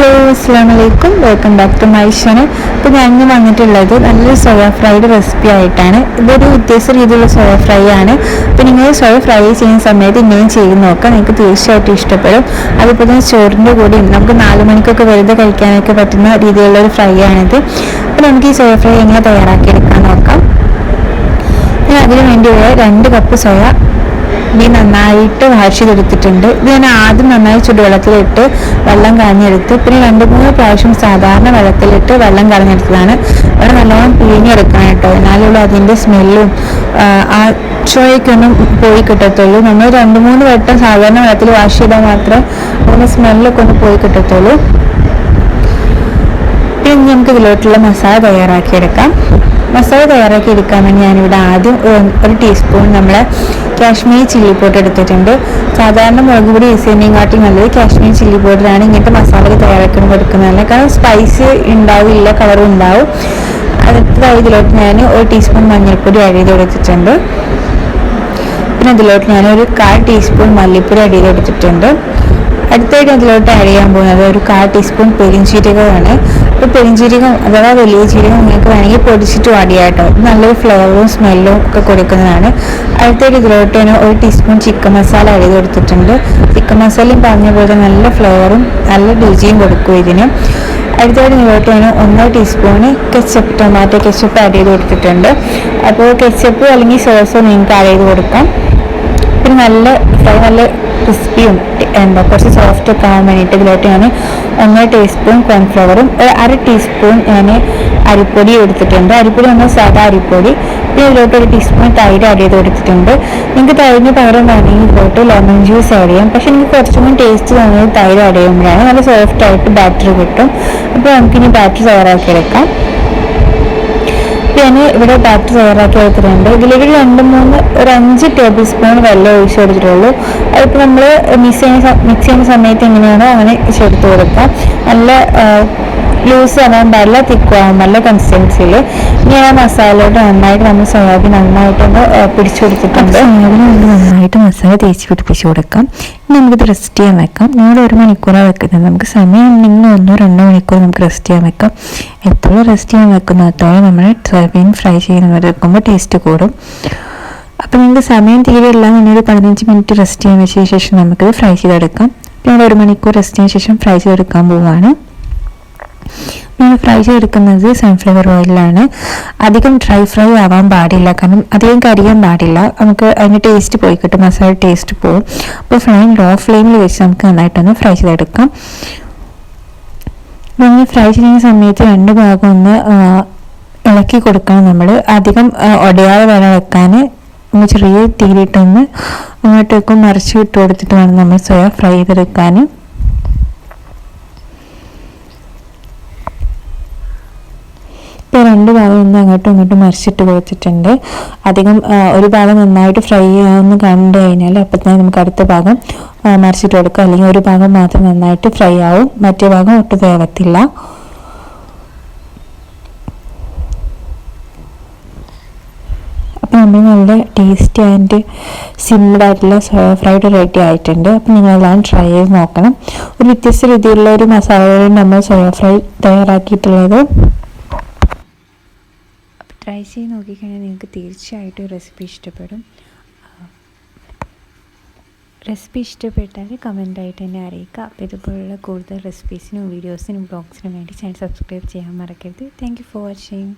Hello അസ്സാം വലൈക്കും welcome back to my channel ഇപ്പോൾ ഞാൻ ഇന്ന് വന്നിട്ടുള്ളത് നല്ലൊരു സോയ ഫ്രൈഡ് റെസിപ്പി ആയിട്ടാണ്. ഇതൊരു വ്യത്യസ്ത രീതിയിലുള്ള സോയ ഫ്രൈ ആണ്. അപ്പോൾ നിങ്ങൾ സോയ ഫ്രൈ ചെയ്യുന്ന സമയത്ത് ഇങ്ങനെയും ചെയ്ത് നോക്കാം നിങ്ങൾക്ക് തീർച്ചയായിട്ടും ഇഷ്ടപ്പെടും. അതുപോലെ തന്നെ ചോറിന്റെ കൂടെയും നമുക്ക് നാല് മണിക്കൊക്കെ വെറുതെ കഴിക്കാനൊക്കെ പറ്റുന്ന രീതിയിലുള്ള ഒരു ഫ്രൈ ആണിത്. അപ്പോൾ നമുക്ക് ഈ സോയ ഫ്രൈ എങ്ങനെ തയ്യാറാക്കിയെടുക്കാൻ നോക്കാം. ഞാൻ അതിന് വേണ്ടിയുള്ള രണ്ട് കപ്പ് സോയ ഇനി നന്നായിട്ട് വാഷ് ചെയ്തെടുത്തിട്ടുണ്ട്. ഇത് ഞാൻ ആദ്യം നന്നായി ചുടുവെള്ളത്തിലിട്ട് വെള്ളം കളഞ്ഞെടുത്ത് പിന്നെ രണ്ട് മൂന്ന് പ്രാവശ്യം സാധാരണ വെള്ളത്തിലിട്ട് വെള്ളം കളഞ്ഞെടുത്തതാണ്. അവിടെ നല്ലോണം പിഴിഞ്ഞെടുക്കണം കേട്ടോ. എന്നാലുള്ള അതിന്റെ സ്മെല്ലും ആ ചുവയ്ക്കൊന്നും പോയി കിട്ടത്തുള്ളൂ. നമ്മൾ രണ്ട് മൂന്ന് വട്ടം സാധാരണ വെള്ളത്തിൽ വാഷ് ചെയ്താൽ മാത്രം അതിന്റെ സ്മെല്ലൊക്കെ ഒന്ന് പോയി കിട്ടത്തുള്ളൂ. പിന്നെ നമുക്ക് ഇതിലോട്ടുള്ള മസാല തയ്യാറാക്കിയെടുക്കാം. മസാല തയ്യാറാക്കി എടുക്കാൻ വേണ്ടി ഞാനിവിടെ ആദ്യം ഒരു ടീസ്പൂൺ നമ്മളെ കാശ്മീരി ചില്ലി പൗഡർ എടുത്തിട്ടുണ്ട്. സാധാരണ മുളക് പൊടി യൂസ് ചെയ്യുന്നതിനെക്കാട്ടി നല്ലത്. കാശ്മീരി ചില്ലി പൗഡറാണ് ഇങ്ങനത്തെ മസാല തയ്യാറാക്കാൻ എടുക്കുന്നത് കാരണം സ്പൈസ് ഉണ്ടാവില്ല കളറും ഉണ്ടാവും. അടുത്തതായി ഇതിലോട്ട് ഞാൻ ഒരു ടീസ്പൂൺ മഞ്ഞൾപ്പൊടി ആഡ് ചെയ്ത് കൊടുത്തിട്ടുണ്ട്. പിന്നെ ഇതിലോട്ട് ഞാൻ ഒരു കാൽ ടീസ്പൂൺ മല്ലിപ്പൊടി ആഡ് ചെയ്ത് കൊടുത്തിട്ടുണ്ട്. അടുത്തായിട്ട് അതിലോട്ട് ആഡ് ചെയ്യാൻ പോകുന്നത് ഒരു കാൽ ടീസ്പൂൺ പെരിഞ്ചീരകമാണ്. അപ്പോൾ പെരിഞ്ചീരകം അഥവാ വലിയ ജീരകം നിങ്ങൾക്ക് വേണമെങ്കിൽ പൊടിച്ചിട്ട് ആഡ് ചെയ്യാം കേട്ടോ നല്ലൊരു ഫ്ലേവറും സ്മെല്ലും ഒക്കെ കൊടുക്കുന്നതാണ്. അടുത്തായിട്ട് ഇതിലോട്ട് തന്നെ ഒരു ടീസ്പൂൺ ചിക്കൻ മസാല ആഡ് ചെയ്ത് കൊടുത്തിട്ടുണ്ട്. ചിക്കൻ മസാലയും പറഞ്ഞ പോലെ നല്ല ഫ്ലേവറും നല്ല രുചിയും കൊടുക്കും ഇതിന്. അടുത്തായിട്ട് ഇതിലോട്ട് ഞാൻ ഒന്നര teaspoon ketchup tomato ketchup add ചെയ്ത് കൊടുത്തിട്ടുണ്ട്. അപ്പോൾ കെച്ചപ്പ് അല്ലെങ്കിൽ സോസോ നിങ്ങൾക്ക് ആഡ് ചെയ്ത് കൊടുക്കാം. നല്ല ഫ്രൈ നല്ല ക്രിസ്പിയും എന്താ കുറച്ച് സോഫ്റ്റ് ഒക്കെ ആവാൻ വേണ്ടിയിട്ട് ഇതിലോട്ട് ഞാൻ ഒന്നര ടീസ്പൂൺ കോൺഫ്ലവറും ഒരു അര ടീസ്പൂൺ ഞാൻ അരിപ്പൊടി എടുത്തിട്ടുണ്ട്. അരിപ്പൊടി നമ്മൾ സാധാ അരിപ്പൊടി പിന്നെ ഇതിലോട്ട് ഒരു ടീസ്പൂൺ തൈര് ആഡ് ചെയ്ത് കൊടുത്തിട്ടുണ്ട്. നിങ്ങൾക്ക് തൈരിന് പകരം വേണമെങ്കിൽ ഇതിലോട്ട് ലെമൺ ജ്യൂസ് ആഡ് ചെയ്യാം. പക്ഷേ എനിക്ക് കുറച്ചും കൂടി ടേസ്റ്റ് തോന്നിയത് തൈര് ആഡ് ചെയ്യുമ്പോഴാണ്. നല്ല സോഫ്റ്റ് ആയിട്ട് ബാറ്റർ കിട്ടും. അപ്പോൾ നമുക്കിനി ബാറ്ററി തയ്യാറാക്കി തയ്യാറാക്കിയെടുക്കാം ഞാൻ ഇവിടെ ബാറ്റർ തയ്യാറാക്കി എടുത്തിട്ടുണ്ട് ഇതിലേക്ക് രണ്ട് മൂന്ന് ഒരു അഞ്ച് ടേബിൾ സ്പൂൺ വെള്ളം ഒഴിച്ച് കൊടുത്തിട്ടുള്ളൂ അതിപ്പോൾ നമ്മൾ മിക്സ് ചെയ്യുന്ന മിക്സ് ചെയ്യുന്ന സമയത്ത് എങ്ങനെയാണോ അങ്ങനെ ചേർത്ത് കൊടുക്കാം നല്ല ലൂസ് ആവാൻ പാടില്ല തിക്കുവാൻ നല്ല കൺസിസ്റ്റൻസിയിൽ ഇനി ആ മസാലയോട്ട് നന്നായിട്ട് നമ്മൾ സോയാബീൻ നന്നായിട്ടൊന്ന് പിടിച്ചു കൊടുത്തിട്ടുണ്ട്. നന്നായിട്ട് മസാല തേച്ച് പിടിപ്പിച്ച് കൊടുക്കാം. നമുക്കിത് റെസ്റ്റ് ചെയ്യാൻ വെക്കാം. നിങ്ങൾ ഒരു മണിക്കൂറാണ് വെക്കുന്നത്. നമുക്ക് സമയം ഉണ്ടെങ്കിൽ ഒന്നോ രണ്ടോ മണിക്കൂർ നമുക്ക് റെസ്റ്റ് ചെയ്യാൻ വെക്കാം. എപ്പോഴും റെസ്റ്റ് ചെയ്യാൻ വെക്കുന്നത്തോളം നമ്മൾ സോയാബീൻ ഫ്രൈ ചെയ്യുന്നത് വെക്കുമ്പോൾ ടേസ്റ്റ് കൂടും. അപ്പോൾ നിങ്ങൾക്ക് സമയം തീരെ ഇല്ല നിങ്ങളൊരു പതിനഞ്ച് മിനിറ്റ് റെസ്റ്റ് ചെയ്യാൻ വെച്ചതിന് ശേഷം നമുക്കിത് ഫ്രൈ ചെയ്തെടുക്കാം. പിന്നെ ഒരു മണിക്കൂർ റെസ്റ്റ് ചെയ്യാൻ ശേഷം ഫ്രൈ ചെയ്തെടുക്കാൻ പോവുകയാണ് നമ്മൾ ഫ്രൈ ചെയ്തെടുക്കുന്നത് സൺഫ്ലവർ ഓയിലാണ് അധികം ഡ്രൈ ഫ്രൈ ആവാൻ പാടില്ല. കാരണം അധികം കരിയാൻ പാടില്ല. നമുക്ക് അതിന്റെ ടേസ്റ്റ് പോയി കിട്ടും. മസാല ടേസ്റ്റ് പോവും. അപ്പോൾ ഫ്ലെയിം ലോ ഫ്ലെയിമിൽ വെച്ച് നമുക്ക് നന്നായിട്ടൊന്ന് ഫ്രൈ ചെയ്തെടുക്കാം. നമ്മൾ ഫ്രൈ ചെയ്യുന്ന സമയത്ത് രണ്ട് ഭാഗം ഒന്ന് ഇളക്കി കൊടുക്കണം നമ്മൾ അധികം ഒടയാതെ വില വെക്കാൻ നമ്മൾ ചെറിയ തീരിട്ടൊന്ന് അങ്ങോട്ടേക്കും മറിച്ച് ഇട്ട് കൊടുത്തിട്ട് വേണം നമ്മൾ സ്വയം ഫ്രൈ ചെയ്തെടുക്കാൻ ഇപ്പോൾ രണ്ട് ഭാഗം ഒന്ന് അങ്ങോട്ടും ഇങ്ങോട്ടും മറിച്ചിട്ട് കൊടുത്തിട്ടുണ്ട് അധികം ഒരു ഭാഗം നന്നായിട്ട് ഫ്രൈ ആവുന്ന കണ്ടു കഴിഞ്ഞാൽ അപ്പം തന്നെ നമുക്ക് അടുത്ത ഭാഗം മറിച്ചിട്ട് കൊടുക്കാം. അല്ലെങ്കിൽ ഒരു ഭാഗം മാത്രം നന്നായിട്ട് ഫ്രൈ ആവും. മറ്റേ ഭാഗം ഒട്ടും വേവത്തില്ല. അപ്പോൾ നമ്മൾ നല്ല ടേസ്റ്റി ആൻഡ് സിമ്പിളായിട്ടുള്ള സോ ഫ്രൈഡ് റെഡി ആയിട്ടുണ്ട്. അപ്പോൾ നിങ്ങളെല്ലാം ട്രൈ ചെയ്ത് നോക്കണം. ഒരു വ്യത്യസ്ത രീതിയിലുള്ള ഒരു മസാലകളിൽ നമ്മൾ സോയ ഫ്രൈ തയ്യാറാക്കിയിട്ടുള്ളത്. ട്രൈ ചെയ്ത് നോക്കിക്കഴിഞ്ഞാൽ നിങ്ങൾക്ക് തീർച്ചയായിട്ടും റെസിപ്പി ഇഷ്ടപ്പെടും. റെസിപ്പി ഇഷ്ടപ്പെട്ടാൽ കമന്റായിട്ട് എന്നെ അറിയിക്കുക. അപ്പോൾ ഇതുപോലുള്ള കൂടുതൽ റെസിപ്പീസിനും വീഡിയോസിനും ബ്ലോഗ്സിനും വേണ്ടി ചാനൽ സബ്സ്ക്രൈബ് ചെയ്യാൻ മറക്കരുത്. Thank you for watching